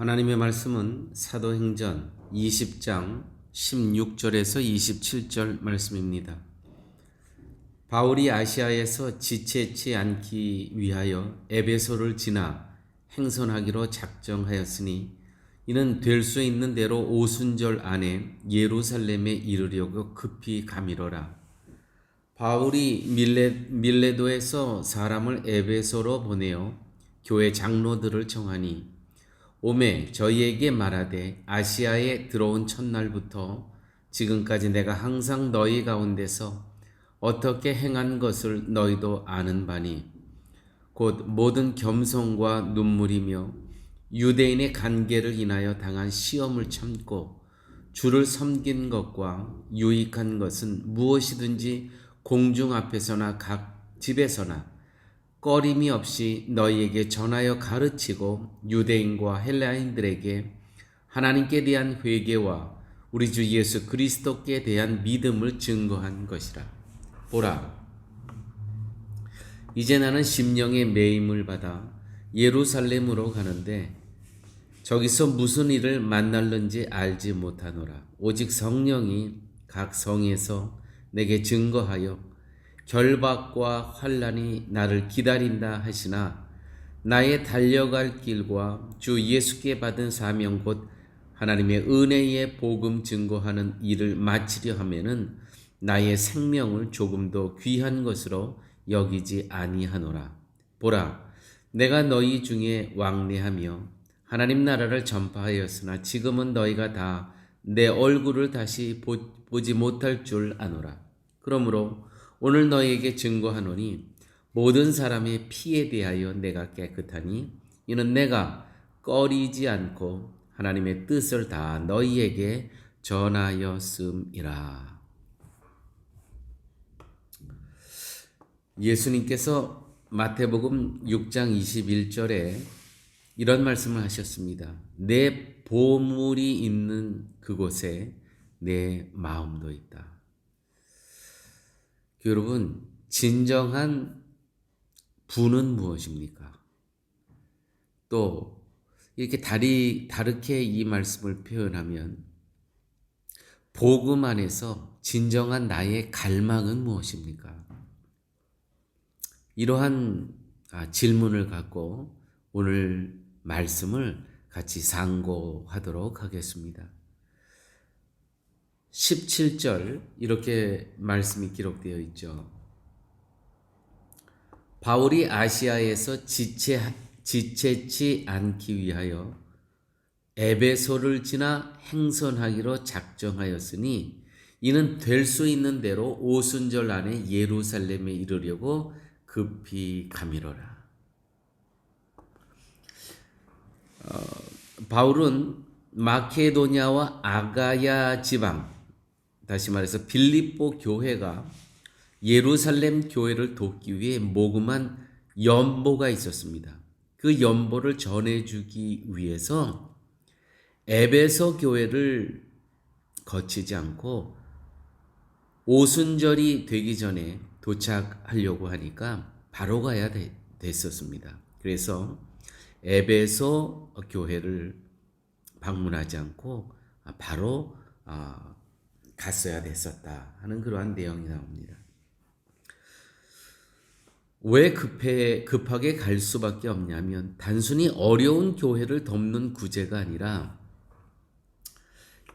하나님의 말씀은 사도행전 20장 16절에서 27절 말씀입니다. 바울이 아시아에서 지체치 않기 위하여 에베소를 지나 행선하기로 작정하였으니 이는 될 수 있는 대로 오순절 안에 예루살렘에 이르려고 급히 가미러라. 바울이 밀레, 밀레도에서 사람을 에베소로 보내어 교회 장로들을 청하니 오매 저희에게 말하되 아시아에 들어온 첫날부터 지금까지 내가 항상 너희 가운데서 어떻게 행한 것을 너희도 아는 바니 곧 모든 겸손과 눈물이며 유대인의 관계를 인하여 당한 시험을 참고 주를 섬긴 것과 유익한 것은 무엇이든지 공중 앞에서나 각 집에서나 꺼림이 없이 너희에게 전하여 가르치고 유대인과 헬라인들에게 하나님께 대한 회개와 우리 주 예수 그리스도께 대한 믿음을 증거한 것이라. 보라. 이제 나는 심령의 매임을 받아 예루살렘으로 가는데 저기서 무슨 일을 만날는지 알지 못하노라. 오직 성령이 각 성에서 내게 증거하여 결박과 환란이 나를 기다린다 하시나 나의 달려갈 길과 주 예수께 받은 사명 곧 하나님의 은혜의 복음 증거하는 일을 마치려 하면은 나의 생명을 조금도 귀한 것으로 여기지 아니하노라. 보라, 내가 너희 중에 왕래하며 하나님 나라를 전파하였으나 지금은 너희가 다 내 얼굴을 다시 보 지 못할 줄 아노라. 그러므로 오늘 너희에게 증거하노니 모든 사람의 피에 대하여 내가 깨끗하니 이는 내가 꺼리지 않고 하나님의 뜻을 다 너희에게 전하였음이라. 예수님께서 마태복음 6장 21절에 이런 말씀을 하셨습니다. 내 보물이 있는 그곳에 내 마음도 있다. 여러분, 진정한 부는 무엇입니까? 또, 이렇게 다리, 다르게 이 말씀을 표현하면, 복음 안에서 진정한 나의 갈망은 무엇입니까? 이러한 아, 질문을 갖고 오늘 말씀을 같이 상고하도록 하겠습니다. 17절 이렇게 말씀이 기록되어 있죠. 바울이 아시아에서 지체, 지체치 않기 위하여 에베소를 지나 행선하기로 작정하였으니 이는 될 수 있는 대로 오순절 안에 예루살렘에 이르려고 급히 가미러라. 어, 바울은 마케도냐와 아가야 지방 다시 말해서 빌립보 교회가 예루살렘 교회를 돕기 위해 모금한 연보가 있었습니다. 그 연보를 전해주기 위해서 에베소 교회를 거치지 않고 오순절이 되기 전에 도착하려고 하니까 바로 가야 되, 됐었습니다. 그래서 에베소 교회를 방문하지 않고 바로 아, 갔어야 됐었다 하는 그러한 내용이 나옵니다. 왜 급해, 급하게 갈 수밖에 없냐면 단순히 어려운 교회를 돕는 구제가 아니라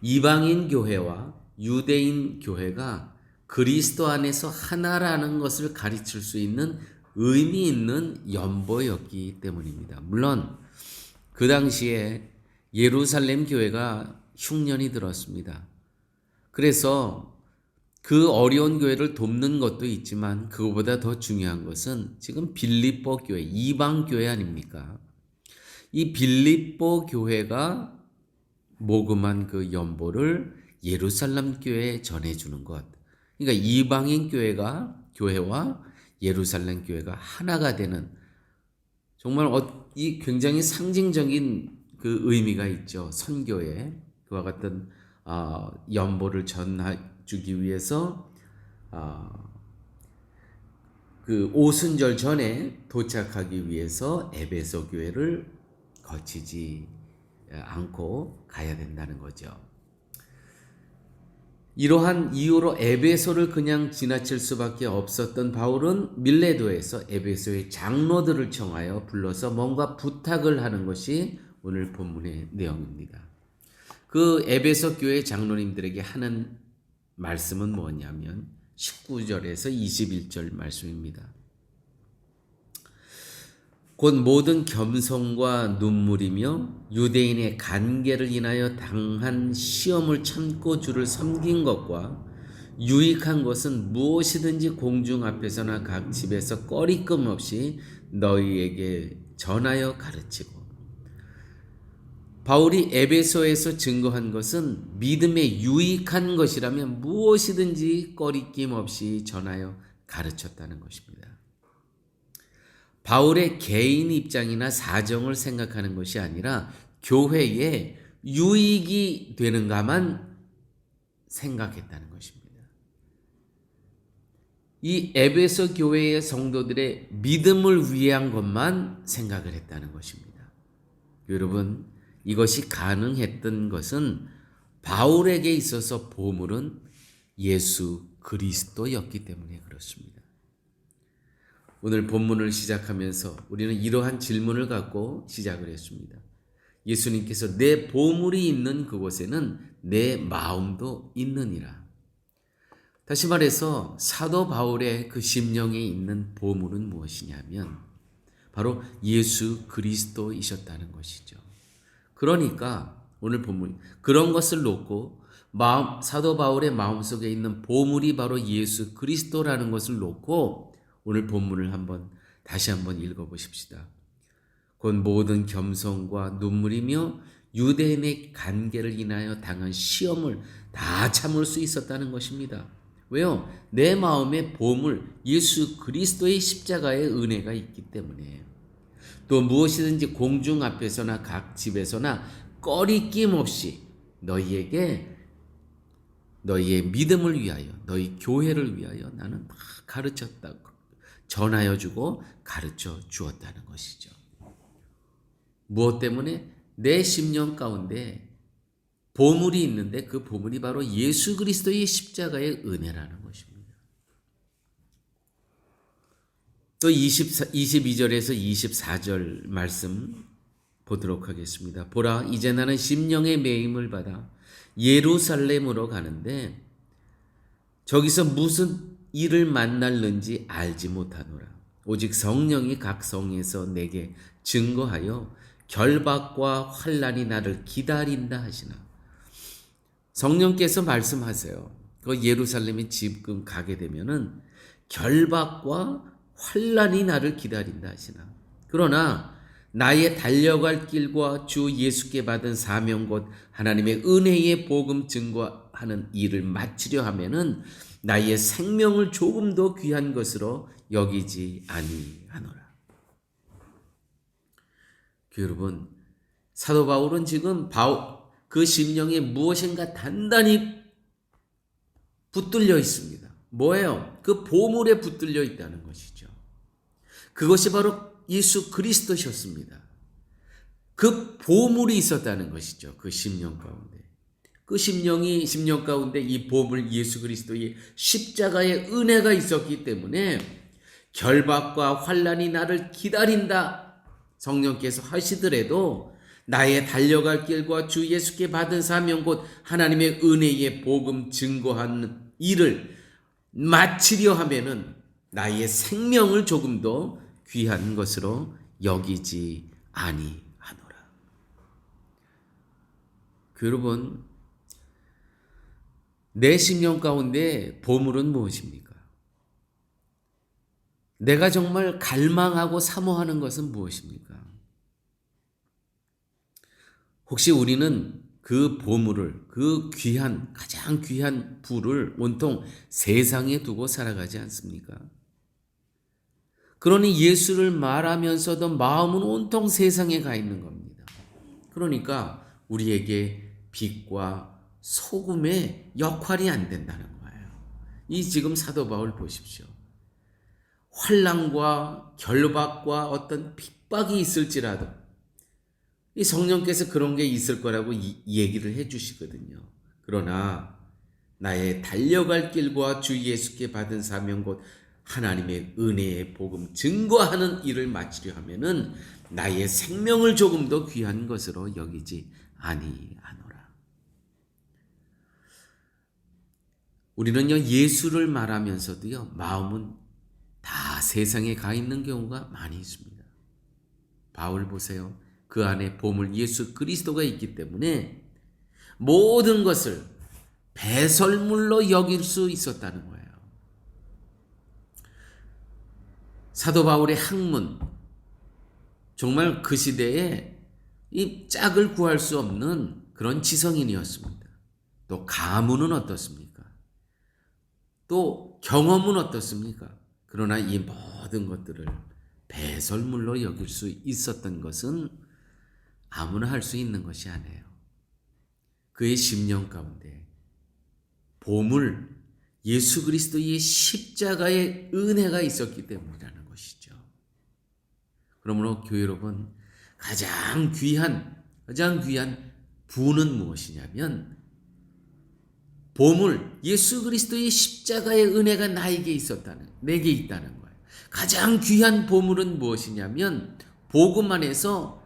이방인 교회와 유대인 교회가 그리스도 안에서 하나라는 것을 가르칠 수 있는 의미 있는 연보였기 때문입니다. 물론 그 당시에 예루살렘 교회가 흉년이 들었습니다. 그래서 그 어려운 교회를 돕는 것도 있지만 그거보다 더 중요한 것은 지금 빌립보 교회, 이방 교회 아닙니까? 이 빌립보 교회가 모금한 그 연보를 예루살렘 교회에 전해주는 것. 그러니까 이방인 교회가 교회와 예루살렘 교회가 하나가 되는 정말 어, 이 굉장히 상징적인 그 의미가 있죠. 선교에 그와 같은 어, 연보를 전해주기 위해서 어, 그 오순절 전에 도착하기 위해서 에베소 교회를 거치지 않고 가야 된다는 거죠. 이러한 이유로 에베소를 그냥 지나칠 수밖에 없었던 바울은 밀레도에서 에베소의 장로들을 청하여 불러서 뭔가 부탁을 하는 것이 오늘 본문의 내용입니다. 그 에베소 교회 장로님들에게 하는 말씀은 뭐냐면 19절에서 21절 말씀입니다. 곧 모든 겸손과 눈물이며 유대인의 간계를 인하여 당한 시험을 참고 주를 섬긴 것과 유익한 것은 무엇이든지 공중 앞에서나 각 집에서 꺼리낌 없이 너희에게 전하여 가르치고 바울이 에베소에서 증거한 것은 믿음에 유익한 것이라면 무엇이든지 꺼리낌 없이 전하여 가르쳤다는 것입니다. 바울의 개인 입장이나 사정을 생각하는 것이 아니라 교회에 유익이 되는가만 생각했다는 것입니다. 이 에베소 교회의 성도들의 믿음을 위한 것만 생각을 했다는 것입니다. 여러분, 이것이 가능했던 것은 바울에게 있어서 보물은 예수 그리스도였기 때문에 그렇습니다. 오늘 본문을 시작하면서 우리는 이러한 질문을 갖고 시작을 했습니다. 예수님께서 내 보물이 있는 그곳에는 내 마음도 있느니라. 다시 말해서 사도 바울의 그 심령에 있는 보물은 무엇이냐면 바로 예수 그리스도이셨다는 것이죠. 그러니까 오늘 본문 그런 것을 놓고 마음, 사도 바울의 마음속에 있는 보물이 바로 예수 그리스도라는 것을 놓고 오늘 본문을 한번 다시 한번 읽어 보십시다. 곧 모든 겸손과 눈물이며 유대인의 관계를 인하여 당한 시험을 다 참을 수 있었다는 것입니다. 왜요? 내 마음에 보물 예수 그리스도의 십자가의 은혜가 있기 때문에 또 무엇이든지 공중 앞에서나 각 집에서나 꺼리낌 없이 너희에게 너희의 믿음을 위하여 너희 교회를 위하여 나는 다 가르쳤다고 전하여 주고 가르쳐 주었다는 것이죠. 무엇 때문에 내 심령 가운데 보물이 있는데 그 보물이 바로 예수 그리스도의 십자가의 은혜라는 것입니다. 또 24, 22절에서 24절 말씀 보도록 하겠습니다. 보라, 이제 나는 심령의 매임을 받아 예루살렘으로 가는데 저기서 무슨 일을 만날는지 알지 못하노라. 오직 성령이 각 성에서 내게 증거하여 결박과 환란이 나를 기다린다 하시나. 성령께서 말씀하세요. 그 예루살렘에 지금 가게 되면은 결박과 환란이 나를 기다린다 하시나. 그러나 나의 달려갈 길과 주 예수께 받은 사명 곧 하나님의 은혜의 복음 증거하는 일을 마치려 하면은 나의 생명을 조금 더 귀한 것으로 여기지 아니하노라. 여러분, 사도 바울은 지금 바울 그 심령에 무엇인가 단단히 붙들려 있습니다. 뭐예요? 그 보물에 붙들려 있다는 것이죠. 그것이 바로 예수 그리스도셨습니다. 그 보물이 있었다는 것이죠. 그 심령 가운데. 그 심령이 심령 가운데 이 보물 예수 그리스도의 십자가의 은혜가 있었기 때문에 결박과 환란이 나를 기다린다. 성령께서 하시더라도 나의 달려갈 길과 주 예수께 받은 사명 곧 하나님의 은혜의 복음 증거하는 일을 마치려 하면은 나의 생명을 조금 더 귀한 것으로 여기지 아니하노라. 그 여러분, 내 심령 가운데 보물은 무엇입니까? 내가 정말 갈망하고 사모하는 것은 무엇입니까? 혹시 우리는 그 보물을, 그 귀한, 가장 귀한 부를 온통 세상에 두고 살아가지 않습니까? 그러니 예수를 말하면서도 마음은 온통 세상에 가 있는 겁니다. 그러니까 우리에게 빛과 소금의 역할이 안 된다는 거예요. 이 지금 사도 바울 보십시오. 환란과 결박과 어떤 핍박이 있을지라도 이 성령께서 그런 게 있을 거라고 이, 얘기를 해 주시거든요. 그러나 나의 달려갈 길과 주 예수께 받은 사명 곧 하나님의 은혜의 복음 증거하는 일을 마치려 하면은 나의 생명을 조금 더 귀한 것으로 여기지 아니하노라. 우리는요 예수를 말하면서도요 마음은 다 세상에 가 있는 경우가 많이 있습니다. 바울 보세요. 그 안에 보물 예수 그리스도가 있기 때문에 모든 것을 배설물로 여길 수 있었다는 거예요. 사도 바울의 학문 정말 그 시대에 이 짝을 구할 수 없는 그런 지성인이었습니다. 또 가문은 어떻습니까? 또 경험은 어떻습니까? 그러나 이 모든 것들을 배설물로 여길 수 있었던 것은 아무나 할 수 있는 것이 아니에요. 그의 심령 가운데 보물 예수 그리스도의 십자가의 은혜가 있었기 때문이라는 것이죠. 그러므로 교회 여러분 가장 귀한 가장 귀한 부는 무엇이냐면 보물 예수 그리스도의 십자가의 은혜가 나에게 있었다는 내게 있다는 거예요. 가장 귀한 보물은 무엇이냐면 복음 안에서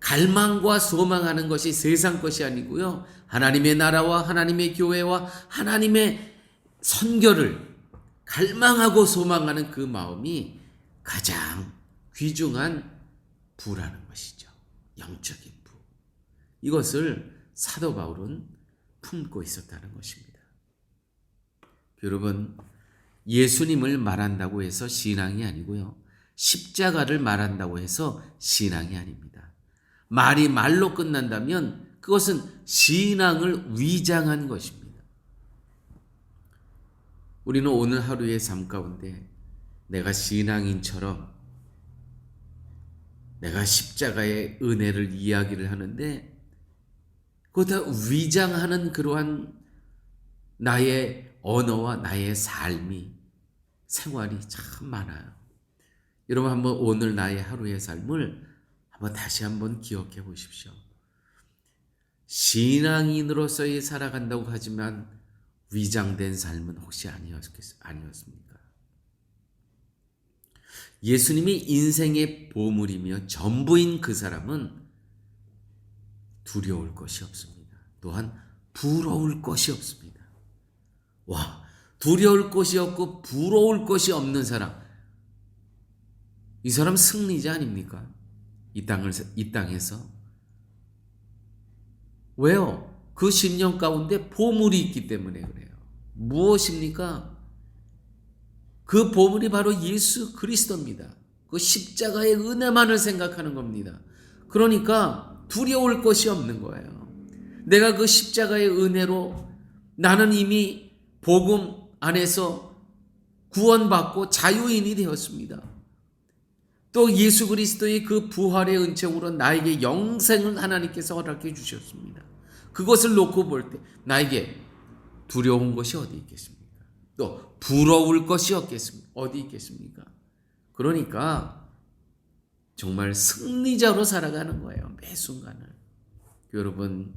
갈망과 소망하는 것이 세상 것이 아니고요. 하나님의 나라와 하나님의 교회와 하나님의 선교를 갈망하고 소망하는 그 마음이 가장 귀중한 부라는 것이죠. 영적인 부. 이것을 사도 바울은 품고 있었다는 것입니다. 여러분, 예수님을 말한다고 해서 신앙이 아니고요. 십자가를 말한다고 해서 신앙이 아닙니다. 말이 말로 끝난다면 그것은 신앙을 위장한 것입니다. 우리는 오늘 하루의 삶 가운데 내가 신앙인처럼 내가 십자가의 은혜를 이야기를 하는데 그거 다 위장하는 그러한 나의 언어와 나의 삶이 생활이 참 많아요. 여러분 한번 오늘 나의 하루의 삶을 한번 다시 한번 기억해 보십시오. 신앙인으로서의 살아간다고 하지만 위장된 삶은 혹시 아니었습니까? 예수님이 인생의 보물이며 전부인 그 사람은 두려울 것이 없습니다. 또한 부러울 것이 없습니다. 와, 두려울 것이 없고 부러울 것이 없는 사람. 이 사람 승리자 아닙니까? 이 땅을 이 땅에서 왜요? 그 심령 가운데 보물이 있기 때문에 그래요. 무엇입니까? 그 보물이 바로 예수 그리스도입니다. 그 십자가의 은혜만을 생각하는 겁니다. 그러니까 두려울 것이 없는 거예요. 내가 그 십자가의 은혜로 나는 이미 복음 안에서 구원받고 자유인이 되었습니다. 또 예수 그리스도의 그 부활의 은총으로 나에게 영생을 하나님께서 허락해 주셨습니다. 그것을 놓고 볼 때 나에게 두려운 것이 어디 있겠습니까? 또 부러울 것이 없겠습니까? 어디 있겠습니까? 그러니까 정말 승리자로 살아가는 거예요. 매 순간을. 여러분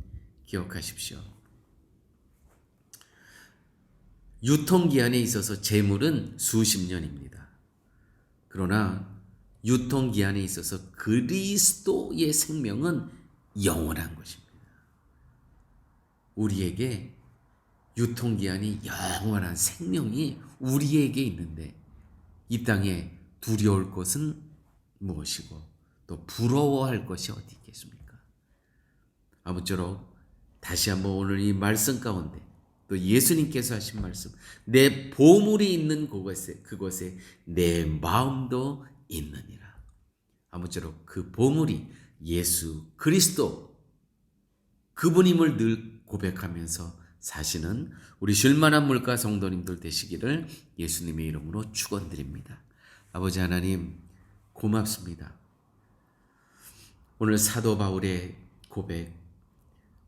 기억하십시오. 유통기한에 있어서 재물은 수십 년입니다. 그러나 유통기한에 있어서 그리스도의 생명은 영원한 것입니다. 우리에게 유통기한이 영원한 생명이 우리에게 있는데 이 땅에 두려울 것은 무엇이고 또 부러워할 것이 어디 있겠습니까? 아무쪼록 다시 한번 오늘 이 말씀 가운데 또 예수님께서 하신 말씀 내 보물이 있는 그곳에 그곳에 내 마음도 있느니라. 아무쪼록 그 보물이 예수 그리스도 그분임을 늘 고백하면서 사시는 우리 쉴만한 물가 성도님들 되시기를 예수님의 이름으로 축원드립니다. 아버지 하나님 고맙습니다. 오늘 사도 바울의 고백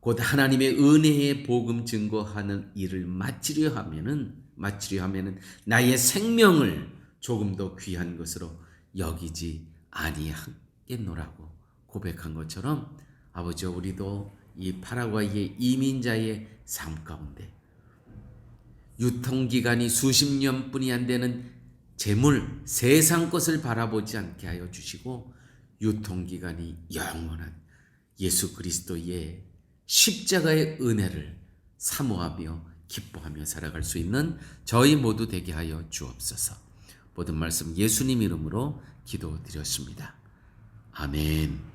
곧 하나님의 은혜의 복음 증거하는 일을 마치려 하면은 마치려 하면은 나의 생명을 조금 더 귀한 것으로 여기지 아니하겠노라고 고백한 것처럼 아버지 우리도 이 파라과이의 이민자의 삶 가운데 유통기간이 수십 년뿐이 안 되는 재물, 세상 것을 바라보지 않게 하여 주시고 유통기간이 영원한 예수 그리스도의 십자가의 은혜를 사모하며 기뻐하며 살아갈 수 있는 저희 모두 되게 하여 주옵소서. 모든 말씀 예수님 이름으로 기도드렸습니다. 아멘.